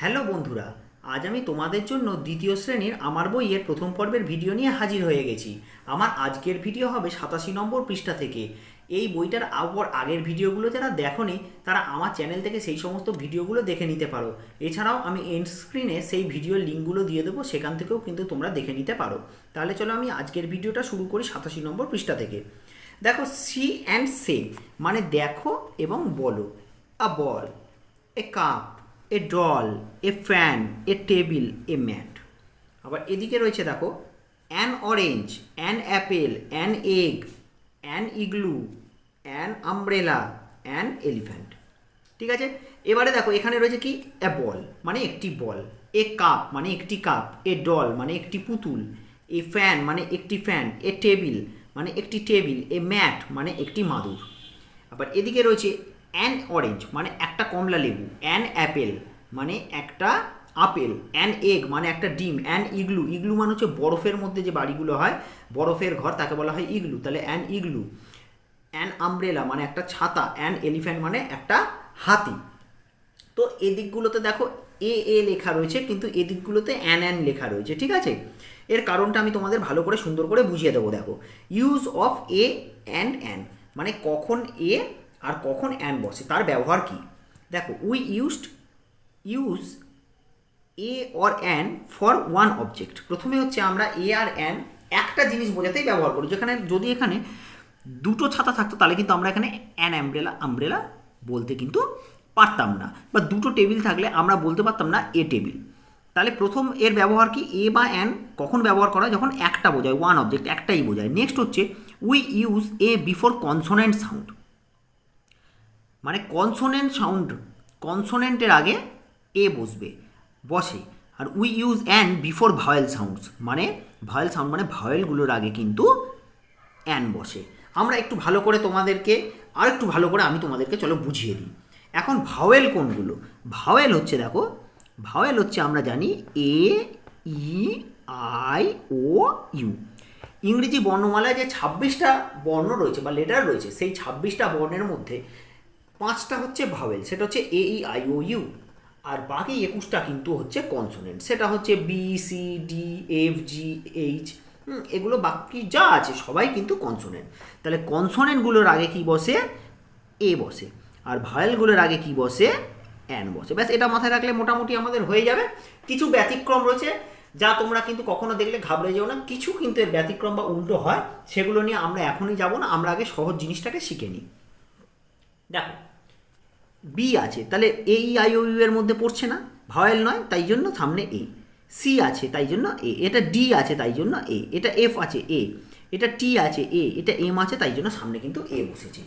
Hello বন্ধুরা, আজ আমি তোমাদের জন্য দ্বিতীয় শ্রেণির আমার বইয়ের প্রথম পর্বের ভিডিও নিয়ে হাজির হয়ে গেছি। আমার আজকের ভিডিও হবে সাতাশি নম্বর পৃষ্ঠা থেকে। এই বইটার আবার আগের ভিডিওগুলো যারা দেখোনি, তারা আমার চ্যানেল থেকে সেই সমস্ত ভিডিওগুলো দেখে নিতে পারো। এছাড়াও আমি এন্ড স্ক্রিনে সেই ভিডিওর লিঙ্কগুলো দিয়ে দেবো, সেখান থেকেও কিন্তু তোমরা দেখে নিতে পারো। তাহলে চলো আমি আজকের ভিডিওটা শুরু করি সাতাশি নম্বর পৃষ্ঠা থেকে। দেখো সি অ্যান্ড সে মানে দেখো এবং বলো। A ball a cup a doll a fan a table a mat আবার এদিকে রয়েছে দেখো an orange an apple an egg an igloo an umbrella an elephant ঠিক আছে? এবারে দেখো, এখানে রয়েছে কি? এ বল মানে একটি বল এ কাপ মানে একটি কাপ এ ডল মানে একটি পুতুল এ ফ্যান মানে একটি ফ্যান এ টেবিল মানে একটি টেবিল এ ম্যাট মানে একটি মাদুর। আবার এদিকে রয়েছে অ্যান অরেঞ্জ মানে একটা কমলা লেবু অ্যান অ্যাপেল মানে একটা আপেল অ্যান এগ মানে একটা ডিম অ্যান ইগলু ইগলু মানে হচ্ছে বরফের মধ্যে যে বাড়িগুলো হয়, বরফের ঘর, তাকে বলা হয় ইগলু তাহলে অ্যান ইগলু অ্যান আমব্রেলা মানে একটা ছাতা অ্যান এলিফ্যান্ট মানে একটা হাতি। তো এদিকগুলোতে দেখো এ এ লেখা রয়েছে, কিন্তু এদিকগুলোতে অ্যান অ্যান লেখা রয়েছে, ঠিক আছে? এর কারণটা আমি তোমাদের ভালো করে সুন্দর করে বুঝিয়ে দেবো, দেখো। Use of a and an মানে কখন এ আর কখন অ্যান বসে, তার ব্যবহার কি? দেখো we used use a or an for one object প্রথমে হচ্ছে আমরা এ আর অ্যান একটা জিনিস বোঝাতেই ব্যবহার করি, যেখানে যদি এখানে দুটো ছাতা থাকতো, তাহলে কিন্তু আমরা এখানে অ্যান অ্যাম্ব্রেলা আমব্রেলা বলতে কিন্তু পারতাম না, বা দুটো টেবিল থাকলে আমরা বলতে পারতাম না এ টেবিল তাহলে প্রথম এর ব্যবহার কি? এ বা অ্যান কখন ব্যবহার করা হয়? যখন একটা বোঝায় ওয়ান অবজেক্ট একটাই বোঝায়। নেক্সট হচ্ছে we use a before consonant sound মানে কনসোনেন্ট সাউন্ড কনসোনেন্টের আগে এ বসবে, বসে। আর we use an before vowel sounds মানে ভায়েল সাউন্ড মানে ভায়েলগুলোর আগে কিন্তু অ্যান বসে। আমরা একটু ভালো করে তোমাদেরকে আর একটু ভালো করে আমি তোমাদেরকে চলো বুঝিয়ে দিই। এখন ভাওয়েল কোনগুলো? ভাওয়েল হচ্ছে দেখো ভাওয়েল হচ্ছে আমরা জানি এ ই আই ও ইউ ইংরেজি বর্ণমালায় যে ছাব্বিশটা বর্ণ রয়েছে বা লেটার রয়েছে, সেই ছাব্বিশটা বর্ণের মধ্যে পাঁচটা হচ্ছে ভাওয়েল, সেটা হচ্ছে এ ই আই ও ইউ আর বাকি একুশটা কিন্তু হচ্ছে কনসোনেন্ট সেটা হচ্ছে B C D F G H এগুলো বাকি যা আছে সবাই কিন্তু কনসোনেন্ট তাহলে কনসোনেন্টগুলোর আগে কি বসে? এ বসে, আর ভায়েলগুলোর আগে কি বসে? অ্যান বসে। ব্যাস, এটা মাথায় রাখলে মোটামুটি আমাদের হয়ে যাবে। কিছু ব্যতিক্রম রয়েছে, যা তোমরা কিন্তু কখনো দেখলে ঘাবড়ে যেও না। কিছু কিন্তু এর ব্যতিক্রম বা উল্টো হয়, সেগুলো নিয়ে আমরা এখনই যাব না, আমরা আগে সহজ জিনিসটাকে শিখে নিই। দেখো বি আছে, তাহলে এ ই আই ও ইউ এর মধ্যে পড়ছে না ভাওয়েল নয়, তাই জন্য সামনে এ সি আছে, তাই জন্য এ এটা ডি আছে, তাই জন্য এ এটা এফ আছে এ এটা টি আছে এ এটা এম আছে, তাই জন্য সামনে কিন্তু এ বসেছে।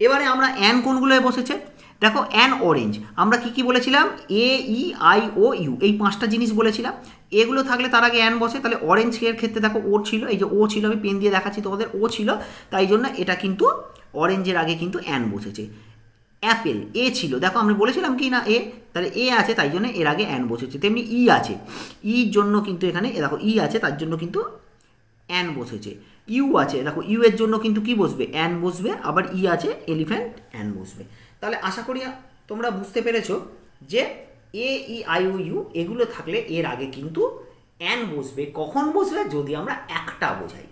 এবারে আমরা অ্যান কোনগুলোয় বসেছে? দেখো অ্যান অরেঞ্জ আমরা কি কি বলেছিলাম? এ ই আই ও ইউ এই পাঁচটা জিনিস বলেছিলাম। এগুলো থাকলে তার আগে অ্যান বসে, তাহলে অরেঞ্জ এর ক্ষেত্রে দেখো ও ছিল, এই যে ও ছিল, আমি পেন দিয়ে দেখাচ্ছি তোমাদের ও ছিল, তাই জন্য এটা কিন্তু অরেঞ্জের আগে কিন্তু অ্যান বসেছে। অ্যাপেল, এ ছিল। দেখো আমি বলেছিলাম কি না, এ, তাহলে এ আছে, তাই জন্য এর আগে অ্যান বসেছে। তেমনি ই আছে। ইর জন্য কিন্তু এখানে দেখো, ই আছে, তার জন্য কিন্তু অ্যান বসেছে। ইউ আছে, দেখো, ইউ এর জন্য কিন্তু কি বসবে? অ্যান বসবে, আবার ই আছে, এলিফ্যান্ট, অ্যান বসবে। তাহলে আশা করি তোমরা বুঝতে পেরেছ যে এ, ই, আই, ও, ইউ, এগুলো থাকলে এর আগে কিন্তু অ্যান বসবে। কখন বসবে? যদি আমরা একটা বোঝাই।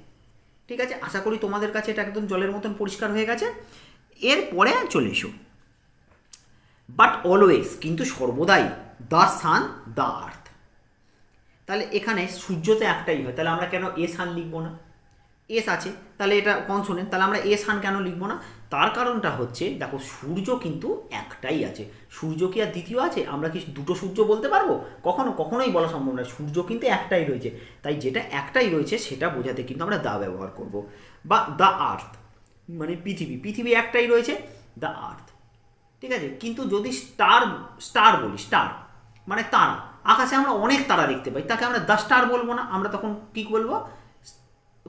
ঠিক আছে? আশা করি তোমাদের কাছে এটা একদম জলের মতন পরিষ্কার হয়ে গেছে। এরপরে চলে এসো। বাট অলওয়েজ কিন্তু সর্বদাই দ্য সান দ্য আর্থ তাহলে এখানে সূর্যতে একটাই হয়। তাহলে আমরা কেন এ সান লিখব না? এস আছে। তাহলে এটা কনসোনেন্ট তাহলে আমরা এ সান কেন লিখব না? তার কারণটা হচ্ছে, দেখো সূর্য কিন্তু একটাই আছে। সূর্য কি আর দ্বিতীয় আছে? আমরা কি দুটো সূর্য বলতে পারব? কখনো, কখনোই বলা সম্ভব না সূর্য কিন্তু একটাই রয়েছে। তাই যেটা একটাই রয়েছে, সেটা বোঝাতে কিন্তু আমরা দা ব্যবহার করব। বা দ্য আর্থ মানে পৃথিবী। পৃথিবী একটাই রয়েছে দ্য আর্থ ঠিক আছে? কিন্তু যদি স্টার স্টার বলি স্টার মানে তারা। আকাশে আমরা অনেক তারা দেখতে পাই। তাকে আমরা দ্য স্টার বলব না। আমরা তখন কী বলব?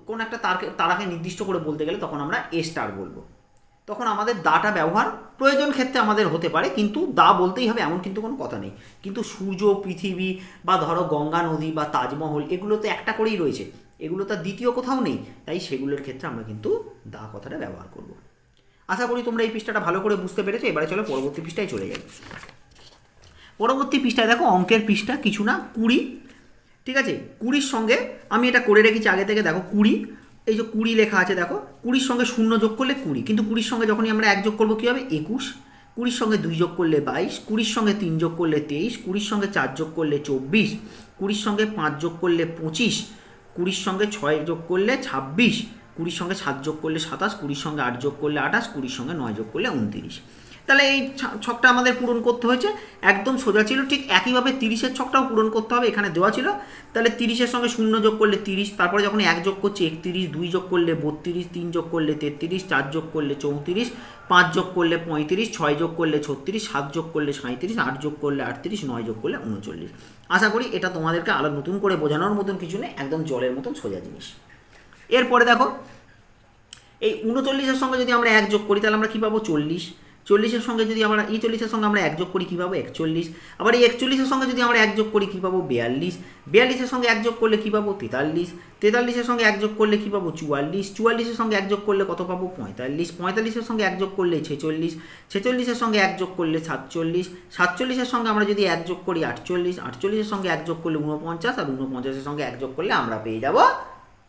কোন একটা তারকে, তারাকে নির্দিষ্ট করে বলতে গেলে তখন আমরা এ স্টার বলব। তখন আমাদের দাটা ব্যবহার প্রয়োজন ক্ষেত্রে আমাদের হতে পারে, কিন্তু দা বলতেই হবে এমন কিন্তু কোনো কথা নেই। কিন্তু সূর্য, পৃথিবী বা ধরো গঙ্গা নদী বা তাজমহল, এগুলো তো একটা করেই রয়েছে। এগুলো তো দ্বিতীয় কোথাও নেই। তাই সেগুলোর ক্ষেত্রে আমরা কিন্তু দা কথাটা ব্যবহার করব। আশা করি তোমরা এই পৃষ্ঠাটা ভালো করে বুঝতে পেরেছ, এবারে চলো পরবর্তী পৃষ্ঠায় চলে যাই। পরবর্তী পৃষ্ঠায় দেখো অঙ্কের পৃষ্ঠা, কিছু না, কুড়ি, ঠিক আছে? কুড়ির সঙ্গে আমি এটা করে রেখেছি আগে থেকে, দেখো কুড়ি, এই যে কুড়ি লেখা আছে, দেখো, কুড়ির সঙ্গে শূন্য যোগ করলে কুড়ি, কিন্তু কুড়ির সঙ্গে যখনই আমরা এক যোগ করব কী হবে? একুশ, কুড়ির সঙ্গে দুই যোগ করলে বাইশ, কুড়ির সঙ্গে তিন যোগ করলে তেইশ, কুড়ির সঙ্গে চার যোগ করলে চব্বিশ, কুড়ির সঙ্গে পাঁচ যোগ করলে পঁচিশ, কুড়ির সঙ্গে ছয় যোগ করলে ছাব্বিশ কুড়ির সঙ্গে সাত যোগ করলে সাতাশ কুড়ির সঙ্গে আট যোগ করলে আঠাশ কুড়ির সঙ্গে নয় যোগ করলে উনতিরিশ তাহলে এই ছকটা আমাদের পূরণ করতে হয়েছে একদম সোজা ছিল ঠিক একইভাবে তিরিশের ছকটাও পূরণ করতে হবে এখানে দেওয়া ছিল তাহলে তিরিশের সঙ্গে শূন্য যোগ করলে তিরিশ তারপরে যখন এক যোগ করছে একতিরিশ দুই যোগ করলে বত্রিশ তিন যোগ করলে তেত্রিশ চার যোগ করলে চৌত্রিশ পাঁচ যোগ করলে পঁয়ত্রিশ ছয় যোগ করলে ছত্রিশ সাত যোগ করলে সাঁত্রিশ আট যোগ করলে আটত্রিশ নয় যোগ করলে উনচল্লিশ আশা করি এটা তোমাদেরকে আরও নতুন করে বোঝানোর মতন কিছু নেই একদম জলের মতন সোজা জিনিস এরপরে দেখো এই উনচল্লিশের সঙ্গে যদি আমরা এক যোগ করি তাহলে আমরা কী পাবো চল্লিশ চল্লিশের সঙ্গে যদি আমরা এই চল্লিশের সঙ্গে আমরা এক যোগ করি কী পাবো একচল্লিশ আবার এই একচল্লিশের সঙ্গে যদি আমরা এক যোগ করি কী পাবো বিয়াল্লিশ বিয়াল্লিশের সঙ্গে এক যোগ করলে কী পাবো তেতাল্লিশ তেতাল্লিশের সঙ্গে এক যোগ করলে কী পাবো চুয়াল্লিশ চুয়াল্লিশের সঙ্গে এক যোগ করলে কত পাবো পঁয়তাল্লিশ পঁয়তাল্লিশের সঙ্গে এক যোগ করলে ছেচল্লিশ ছেচল্লিশের সঙ্গে এক যোগ করলে সাতচল্লিশ সাতচল্লিশের সঙ্গে আমরা যদি এক যোগ করি আটচল্লিশ আটচল্লিশের সঙ্গে এক যোগ করলে উনপঞ্চাশ আর উনপঞ্চাশের সঙ্গে এক যোগ করলে আমরা পেয়ে যাব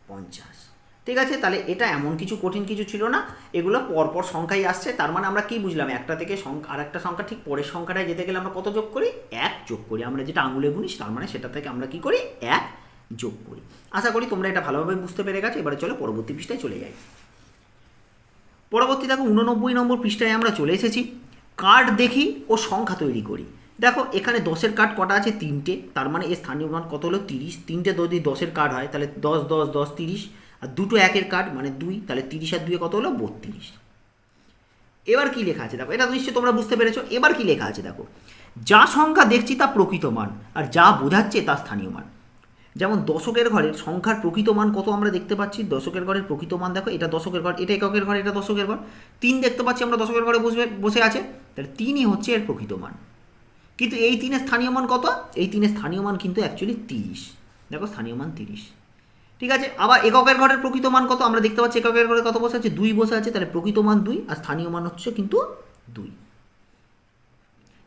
পঞ্চাশ ঠিক আছে? তাহলে এটা এমন কিছু কঠিন কিছু ছিল না। এগুলো পরপর সংখ্যাই আসছে। তার মানে আমরা কি বুঝলাম? একটা থেকে সংখ্যা আর একটা সংখ্যা ঠিক পরের সংখ্যাটায় যেতে গেলে আমরা কত যোগ করি? এক যোগ করি। আমরা যেটা আঙুলে গুনিস, তার মানে সেটা থেকে আমরা কি করি? এক যোগ করি। আশা করি তোমরা এটা ভালোভাবে বুঝতে পেরে গেছো। এবারে চলো পরবর্তী পৃষ্ঠায় চলে যাই। পরবর্তী দেখো, উননব্বই নম্বর পৃষ্ঠায় আমরা চলে এসেছি। কার্ড দেখি ও সংখ্যা তৈরি করি। দেখো, এখানে দশের কার্ড কটা আছে? তিনটে। তার মানে এর স্থানীয় মান কত হলো? তিরিশ। তিনটে যদি দশের কার্ড হয়, তাহলে দশ দশ দশ, তিরিশ। আর দুটো একের কার্ড মানে দুই, তাহলে তিরিশ আর দুয়ে কত হলো? বত্রিশ। এবার কি লেখা আছে? দেখো, এটা নিশ্চয়ই তোমরা বুঝতে পেরেছ। এবার কি লেখা আছে? দেখো, যা সংখ্যা দেখছি তা প্রকৃত মান, আর যা বোঝাচ্ছে তা স্থানীয় মান। যেমন দশকের ঘরের সংখ্যার প্রকৃত মান কত আমরা দেখতে পাচ্ছি? দশকের ঘরের প্রকৃত মান দেখো, এটা দশকের ঘর, এটা এককের ঘর, এটা দশকের ঘর। তিন দেখতে পাচ্ছি আমরা দশকের ঘরে বসে বসে আছে। তাহলে তিনই হচ্ছে এর প্রকৃত মান। কিন্তু এই তিনের স্থানীয় মান কত? এই তিনের স্থানীয় মান কিন্তু অ্যাকচুয়ালি তিরিশ। দেখো, স্থানীয় মান তিরিশ। ঠিক আছে? আবার এককের ঘরের প্রকৃত মান কত? আমরা দেখতে পাচ্ছি এককের ঘরে কত বসে আছে? দুই বসে আছে, তাহলে প্রকৃত মান দুই আর স্থানীয় মান হচ্ছে কিন্তু দুই।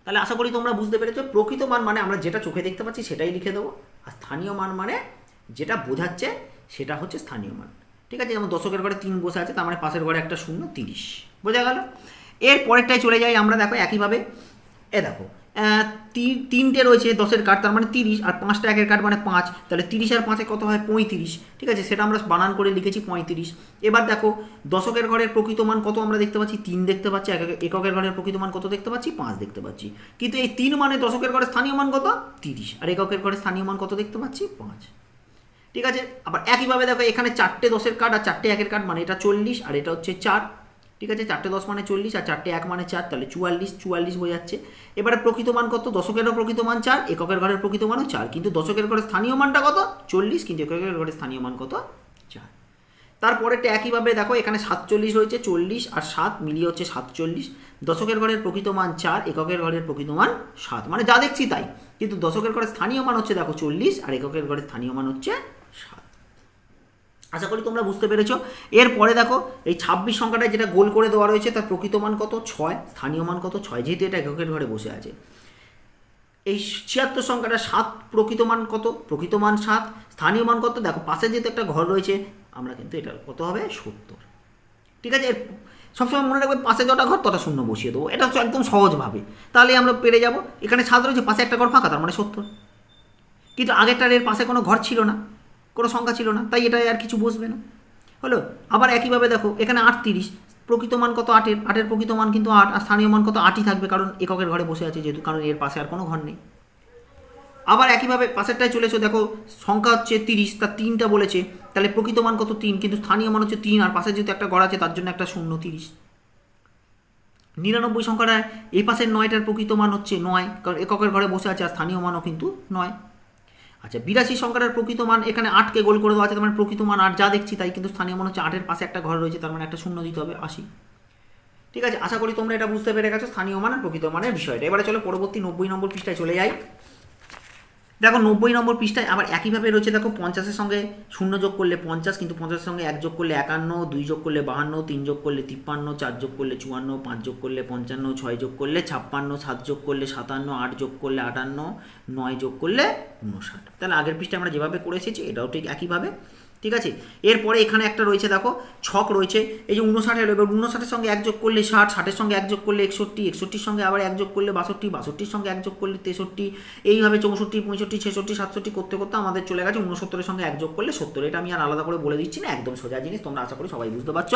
তাহলে আশা করি তোমরা বুঝতে পেরেছ, প্রকৃত মান মানে আমরা যেটা চোখে দেখতে পাচ্ছি সেটাই লিখে দেবো, আর স্থানীয় মান মানে যেটা বোঝাচ্ছে সেটা হচ্ছে স্থানীয় মান। ঠিক আছে? যেমন দশকের ঘরে তিন বসে আছে, তার মানে পাশের ঘরে একটা শূন্য, তিরিশ। বোঝা গেল? এর পরেরটাই চলে যাই আমরা, দেখো, একইভাবে। এ দেখো তিনটে রয়েছে, দশের কার্ড তার মানে তিরিশ আর পাঁচটা একের কার্ড মানে পাঁচ। তাহলে তিরিশ আর পাঁচে কত হয়? পঁয়ত্রিশ। ঠিক আছে, সেটা আমরা বানান করে লিখেছি পঁয়ত্রিশ। এবার দেখো, দশকের ঘরের প্রকৃত মান কত আমরা দেখতে পাচ্ছি? তিন দেখতে পাচ্ছি একক- এককের ঘরের প্রকৃত মান কত দেখতে পাচ্ছি? পাঁচ দেখতে পাচ্ছি। কিন্তু এই তিন মানে দশকের ঘরের স্থানীয় মান কত? তিরিশ। আর এককের ঘরের স্থানীয় মান কত দেখতে পাচ্ছি? পাঁচ। ঠিক আছে, আবার একইভাবে দেখো, এখানে চারটে দশের কার্ড আর চারটে একের কার্ড মানে এটা চল্লিশ আর এটা হচ্ছে চার। ঠিক আছে, চারটে দশ মানে চল্লিশ আর চারটে এক মানে চার, তাহলে চুয়াল্লিশ চুয়াল্লিশ বোঝাচ্ছে এবারে প্রকৃত মান কত? দশকেরও প্রকৃত মান চার, এককের ঘরের প্রকৃত মানও চার, কিন্তু দশকের ঘরের স্থানীয় মানটা কত? চল্লিশ, কিন্তু এককের ঘরের স্থানীয় মান কত? চার। তারপরেরটা একইভাবে দেখো, এখানে সাতচল্লিশ রয়েছে চল্লিশ আর সাত মিলিয়ে হচ্ছে সাতচল্লিশ। দশকের ঘরের প্রকৃত মান চার, এককের ঘরের প্রকৃত মান সাত। মানে যা দেখছি তাই। কিন্তু দশকের ঘরের স্থানীয় মান হচ্ছে দেখো চল্লিশ আর এককের ঘরের স্থানীয় মান হচ্ছে আশা করি তোমরা বুঝতে পেরেছ। এরপরে দেখো, এই ছাব্বিশ সংখ্যাটা যেটা গোল করে দেওয়া রয়েছে, তার প্রকৃত মান কত? ছয়। স্থানীয় মান কত? ছয়। যেহেতু এটা এককের ঘরে বসে আছে। এই ছিয়াত্তর সংখ্যাটা সাত, প্রকৃত মান কত? প্রকৃত মান সাত। স্থানীয় মান কত? দেখো, পাশে যেহেতু একটা ঘর রয়েছে, আমরা কিন্তু এটা কত হবে? সত্তর। ঠিক আছে? সবসময় মনে রাখবে, পাশে যটা ঘর, তটা শূন্য বসিয়ে দেবো। এটা হচ্ছে একদম সহজভাবে। তাহলে আমরা পেরে যাব। এখানে সাত রয়েছে, পাশে একটা ঘর ফাঁকা, তার মানে সত্তর। কিন্তু আগেরটার এর পাশে কোনো ঘর ছিল না। কোনো সংখ্যা ছিল না, তাই এটা আর কিছু বসবে না। হলো, আবার একইভাবে দেখো, এখানে আটত্রিশ, প্রকৃত মান কত আটের? আটের প্রকৃত মান কিন্তু আট, আর স্থানীয় মান কত আটই থাকবে, কারণ এককের ঘরে বসে আছে যেহেতু, কারণ এর পাশে আর কোনো ঘর নেই। আবার একইভাবে পাশেরটায় চলেছো, দেখো, সংখ্যা হচ্ছে তিরিশ তার তিনটা বলেছে, তাহলে প্রকৃত মান কত তিন? কিন্তু স্থানীয় মান হচ্ছে তিন, আর পাশে যেহেতু একটা ঘর আছে, তার জন্য একটা শূন্য তিরিশ। নিরানব্বই সংখ্যাটায়, এই পাশের নয়টার প্রকৃত মান হচ্ছে নয়, কারণ এককের ঘরে বসে আছে, আর স্থানীয় মানও কিন্তু নয়। আচ্ছা বিরাশি সংখ্যাটার প্রকৃত মান এখানে আটকে গোল করে দেওয়া আছে, তার মানে প্রকৃত মান আট যা দেখছি তাই, কিন্তু স্থানীয় মান হচ্ছে আটের পাশে একটা ঘর রয়েছে, তার মানে একটা শূন্য দিতে হবে, আশি। ঠিক আছে, আশা করি তোমরা এটা বুঝতে পেরে গেছো স্থানীয় মান আর প্রকৃত মানের বিষয়টা। এবারে চলো পরবর্তী নব্বই নম্বর পৃষ্ঠায় চলে যাই। দেখো নব্বই নম্বর পৃষ্ঠায় আবার একইভাবে রয়েছে দেখো পঞ্চাশের সঙ্গে শূন্য যোগ করলে পঞ্চাশ কিন্তু পঞ্চাশের সঙ্গে এক যোগ করলে একান্ন দুই যোগ করলে বাহান্ন তিন যোগ করলে তিপ্পান্ন চার যোগ করলে চুয়ান্ন পাঁচ যোগ করলে পঞ্চান্ন ছয় যোগ করলে ছাপ্পান্ন সাত যোগ করলে সাতান্ন আট যোগ করলে আটান্ন নয় যোগ করলে উনষাট তাহলে আগের পৃষ্ঠায় আমরা যেভাবে করে এসেছি এটাও ঠিক একইভাবে ঠিক আছে? এরপরে এখানে একটা রয়েছে, দেখো, ছক রয়েছে। এই যে উনষাটের এবার উনষাটের সঙ্গে এক যোগ করলে ষাট, ষাটের সঙ্গে এক যোগ করলে একষট্টি, একষট্টির সঙ্গে আবার এক যোগ করলে বাষট্টি, বাষট্টির সঙ্গে এক যোগ করলে তেষট্টি। এইভাবে চৌষট্টি, পঁয়ষট্টি, ছেষট্টি, সাতষট্টি করতে করতে আমাদের চলে গেছে উনসত্তরের সঙ্গে এক যোগ করলে সত্তর। এটা আমি আর আলাদা করে বলে দিচ্ছি না, একদম সোজা জিনিস, তোমরা আশা করি সবাই বুঝতে পারছ।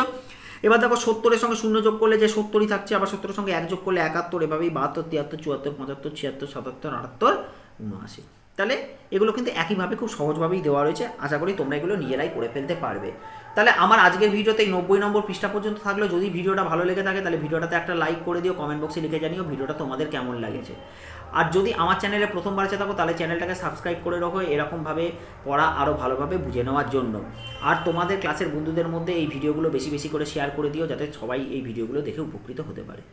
এবার দেখো, সত্তরের সঙ্গে শূন্য যোগ করলে যে সত্তরই থাকছে, আবার সত্তরের সঙ্গে এক যোগ করলে একাত্তর, এভাবেই বাহাত্তর, তিয়াত্তর, চুয়াত্তর, পঁচাত্তর, ছিয়াত্তর, সাতাত্তর, আটাত্তর, উনআশি। তাহলে এগুলো কিন্তু একইভাবে খুব সহজভাবেই দেওয়া রয়েছে। আশা করি তোমরা এগুলো নিজেরাই করে ফেলতে পারবে। তাহলে আমার আজকের ভিডিওতে এই নব্বই নম্বর পৃষ্ঠা পর্যন্ত থাকলে। যদি ভিডিওটা ভালো লেগে থাকে তাহলে ভিডিওটাতে একটা লাইক করে দিও, কমেন্ট বক্সে লিখে জানিও ভিডিওটা তোমাদের কেমন লাগেছে। আর যদি আমার চ্যানেলে প্রথমবার এসে থাকো তাহলে চ্যানেলটাকে সাবস্ক্রাইব করে রাখো, এরকমভাবে পড়া আরও ভালোভাবে বুঝে নেওয়ার জন্য। আর তোমাদের ক্লাসের বন্ধুদের মধ্যে এই ভিডিওগুলো বেশি বেশি করে শেয়ার করে দিও, যাতে সবাই এই ভিডিওগুলো দেখে উপকৃত হতে পারে।